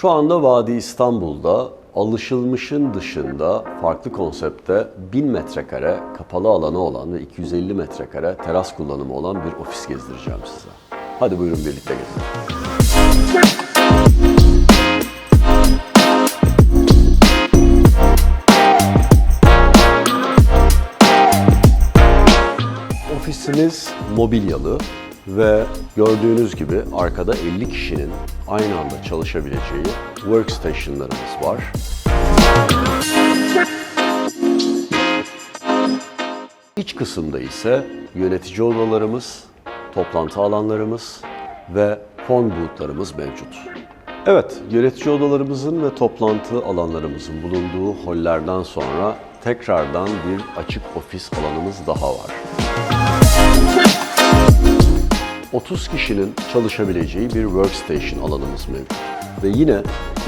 Şu anda Vadi İstanbul'da alışılmışın dışında farklı konsepte 1000 metrekare kapalı alanı olan ve 250 metrekare teras kullanımı olan bir ofis gezdireceğim size. Hadi buyurun birlikte gezelim. Ofisimiz mobilyalı ve gördüğünüz gibi arkada 50 kişinin aynı anda çalışabileceği workstation'larımız var. İç kısımda ise yönetici odalarımız, toplantı alanlarımız ve fon bootlarımız mevcut. Evet, yönetici odalarımızın ve toplantı alanlarımızın bulunduğu hollerden sonra tekrardan bir açık ofis alanımız daha var. 30 kişinin çalışabileceği bir workstation alanımız mevcut. Ve yine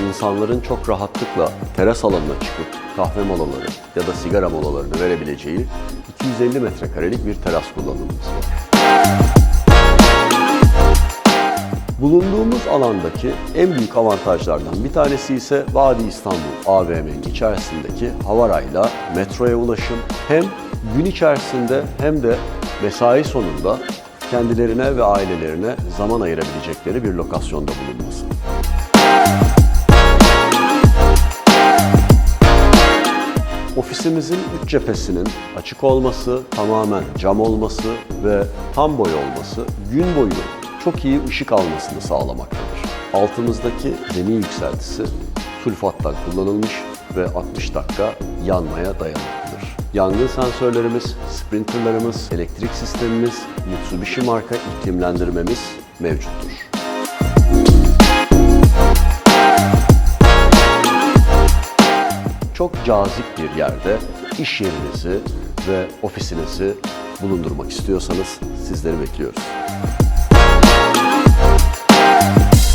insanların çok rahatlıkla teras alanına çıkıp kahve molaları ya da sigara molalarını verebileceği 250 metrekarelik bir teras kullanımımız var. Bulunduğumuz alandaki en büyük avantajlardan bir tanesi ise Vadi İstanbul AVM'nin içerisindeki havarayla metroya ulaşım hem gün içerisinde hem de mesai sonunda kendilerine ve ailelerine zaman ayırabilecekleri bir lokasyonda bulunması. Ofisimizin üç cephesinin açık olması, tamamen cam olması ve tam boy olması gün boyu çok iyi ışık almasını sağlamaktadır. Altımızdaki zemin yükseltisi sulfattan kullanılmış ve 60 dakika yanmaya dayanıklıdır. Yangın sensörlerimiz, sprinterlarımız, elektrik sistemimiz, Mitsubishi marka iklimlendirmemiz mevcuttur. çok cazip bir yerde iş yerinizi ve ofisinizi bulundurmak istiyorsanız sizleri bekliyoruz.